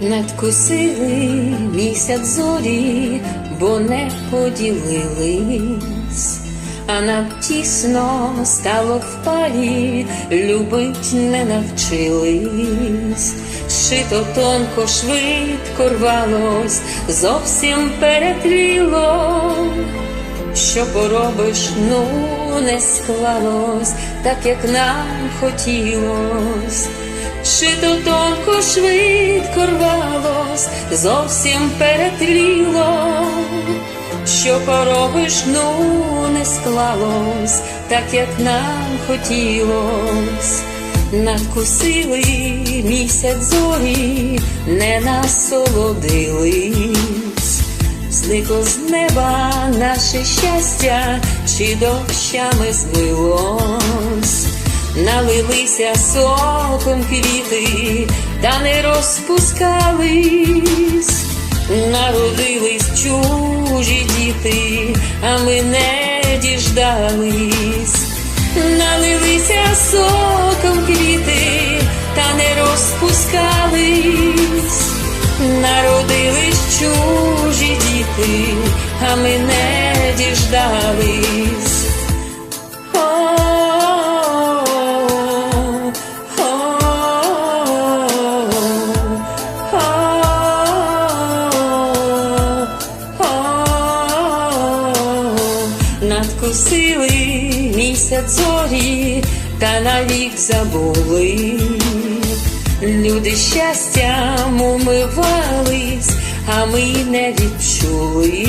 Надкусили місяць зорі, бо не поділились, а нам тісно стало в парі, любить не навчились, шито тонко, швидко рвалось, зовсім перетріло. Що поробиш, ну не склалось, так як нам хотілось. Шито тонко швидко рвалось, зовсім перетріло. Що поробиш, ну не склалось, так як нам хотілось. Надкусили місяць зорі, не насолодились. Зникло з неба наше щастя, чи дощами змилось, налилися соком квіти, та не розпускались, народились чужі діти, а ми не діждались, налилися соком квіти, та не розпускались. Народились чужі діти, а ми не діждались. Надкусили місяць зорі, та навік забули. Люди щастям умивались, а ми не відчули.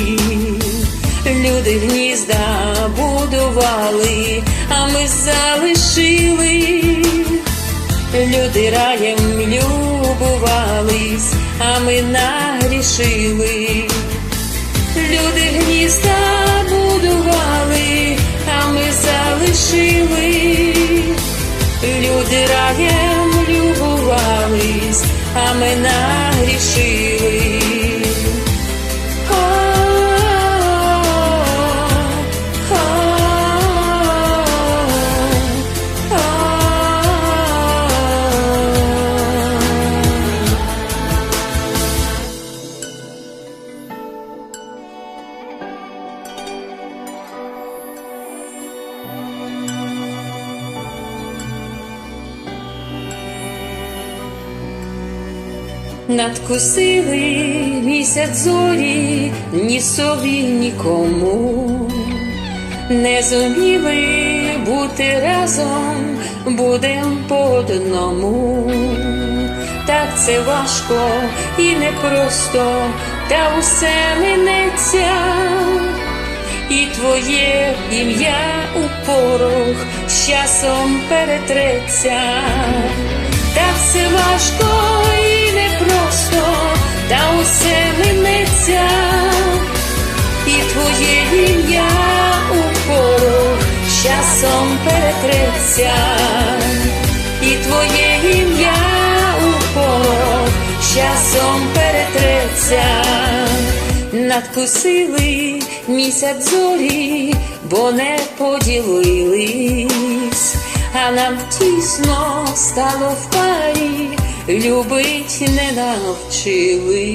Люди гнізда будували, а ми залишили. Люди раєм любувались, а ми нагрішили. Люди гнізда любувались, Надкусили місяць зорі, ні собі, нікому. Не зуміли бути разом, будем по одному. Так це важко і непросто, та усе минеться. І твоє ім'я у порох з часом перетреться. Так все важко часом перетреться, і твоє ім'я у порох часом перетреться. Надкусили місяць зорі, бо не поділились, а нам тісно стало в парі, любить не навчили.